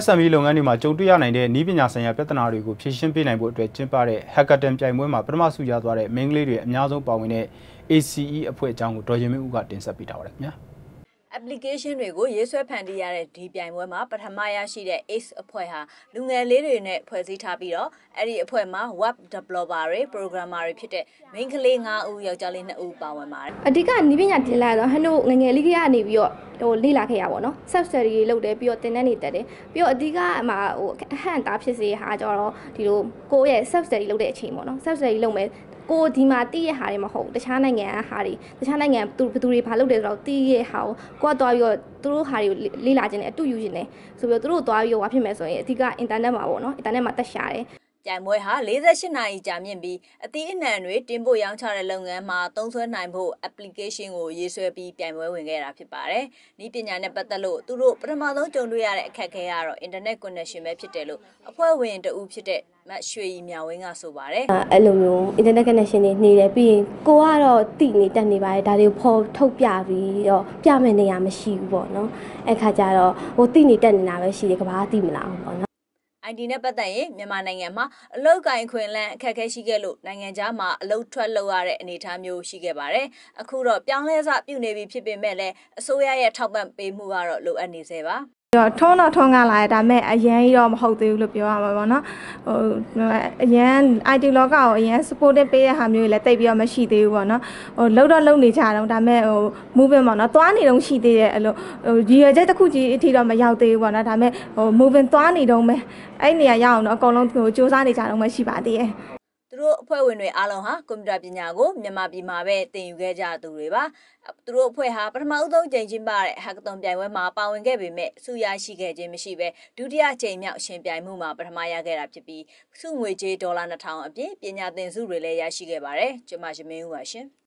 SME လုပ်ငန်းတွေမှာကြုံတွေ့ရနိုင်တဲ့နည်းပညာဆိုင်ရာပြဿနာတွေကိုဖြေရှင်းပေးနိုင်ဖို့အတွက်ကျင်းပတဲ့ Hackathon ပြိုင်ပွဲမှာပထမဆုရသွားတဲ့မိန်းကလေးတွေအများဆုံးပါဝင်တဲ့ ACE အဖွဲ့အကြောင်းကိုဒေါ်ရင်မင်းဦးကတင်ဆက်ပေးထားပါတယ်ခင်ဗျာ application တွေကိုရေးဆွဲဖန်တီးရတဲ့ဒီပြိုင်ပွဲမှာပထမရရှိတဲ့ ACE အဖွဲ့ဟာလူငယ်လေးတွေနဲ့ဖွဲ့စည်းထားပြီးတော့အဲ့ဒီအဖွဲ့မှာ web developer တွေ programmer တွေဖြစ်တဲ့ main ကလေး9ဦးယောက်ျားလေး2ဦးပါဝင်ပါတယ်အဓိကနီးပညာတင်လာတော့ဟန်တို့ငယ်ငယ်လေးကကနေပြီးတော့ဟိုလေ့လာခဲ့ရပါတော့ sub study တွေလုပ်တယ်ပြီးတော့တင်တဲ့နေတက်တယ်ပြီးတော့အဓိကမှာဟိုအဟန့်တာဖြစ်စေဟာကြတော့ဒီလိုကိုယ့်ရဲ့ sub study လုပ်တဲ့အချိန်ပေါ့နော် sub study လုပ်မယ်ကိုဒီမှာတည်ရဟာတွေမဟုတ်တခြားနိုင်ငံကဟာတွေတခြားနိုင်ငံသူဘသူတွေဘာလုပ်တယ်ဆိုတော့တည်ရဟာကိုကိုကသွားပြီးတော့သူတို့ဟာတွေကိုလေ့လာခြင်းနဲ့အတူယူခြင်းနဲ့ဆိုပြီးတော့သူတို့သွားပြီးတော့ဘာဖြစ်မယ်ဆိုရင်အဓိကအင်တာနက်မှာပေါ့နော်အင်တာနက်မှာတက်ရှာတယ် ပြိုင်ပွဲဟာ48နာရီကြာမြင့်ပြီးအသီးအနှံတွေတင်ပို့ရောင်းချတဲ့လုပ်ငန်းမှာသုံးစွဲနိုင်ဖို့ application ကိုရေးဆွဲပြီးပြိုင်ပွဲဝင်ခဲ့တာဖြစ်ပါတယ်။ဤပညာနဲ့ပတ်သက်လို့သူတို့ပထမဆုံးကြုံတွေ့ရတဲ့အခက်အခဲကတော့ internet connection ပဲဖြစ်တယ်လို့အဖွဲ့ဝင်တဦးဖြစ်တဲ့မတ်ရွှေရီမြဝင်းကဆိုပါတယ်အဲ့လိုမျိုး internet connection တွေနေတယ်ပြီးရင်ကိုကတော့တိနေတက်နေပါတယ်ဒါတွေကိုဖော်ထုတ်ပြပြီးတော့ပြမယ့်နေရာမရှိဘူးပေါ့နော်အဲ့ခါကျတော့ဟိုတိနေတက်နေတာပဲရှိတယ်ကဘာတိမလားပေါ့နော် ID နဲ့ပတ်သက်ရင်မြန်မာနိုင်ငံမှာအလုတ်ကင်ခွင်လန်းအခက်အခဲရှိခဲ့လို့နိုင်ငံခြားမှာအလုတ်ထွက်လုပ်ရတဲ့အနေအထားမျိုးရှိခဲ့ပါတယ်။အခုတော့ပြောင်းလဲစပြုနေပြီဖြစ်ပေမဲ့လည်းအစိုးရရဲ့ထောက်ပံ့ပေးမှုကတော့လိုအပ်နေသေးပါ။ တော့ထုံးတော့ထုံးကားလာတယ်ဒါပေမဲ့အရန်ကြီးတော့မဟုတ်သေးဘူးလို့ပြောရမှာပေါ့နော်ဟိုအရန် IT လောကကိုအရန် supporting ပေးတဲ့ဟာမျိုးတွေလည်းတိတ်ပြီးတော့မရှိသေးဘူးပေါ့နော်ဟိုလုံးတော့လုံးနေကြတော့ဒါပေမဲ့ဟို moving ပေါ့နော်သွားနေတော့ရှိသေးတယ်အဲ့လိုဟိုရည်ရွယ်ချက်တစ်ခုကြီးအထိတော့မရောက်သေးဘူးပေါ့နော်ဒါပေမဲ့ဟို moving သွားနေတော့မယ်အဲ့နေရာရအောင်တော့အကုန်လုံးဟိုစူးစမ်းနေကြတော့မှရှိပါသေးတယ်သူ တို့အဖွဲ့ဝင်တွေအားလုံးဟာကွန်ပျူတာပညာကိုမြန်မာပြည်မှာပဲသင်ယူခဲ့ကြသူတွေပါသူတို့အဖွဲ့ဟာပထမအဆုံးကြိမ်ချင်းပါတဲ့ hackathon ပြိုင်ပွဲမှာပါဝင်ခဲ့ပေမဲ့စုရရှိခဲ့ခြင်းမရှိဘဲဒုတိယကြိမ်မြောက်ရှင်ပြိုင်မှုမှာပထမရခဲ့တာဖြစ်ပြီးစုငွေကြေးဒေါ်လာ2000အပြင်ပညာသင်စုတွေလည်းရရှိခဲ့ပါတယ်ကျွန်မရှမင်းဦးပါရှင်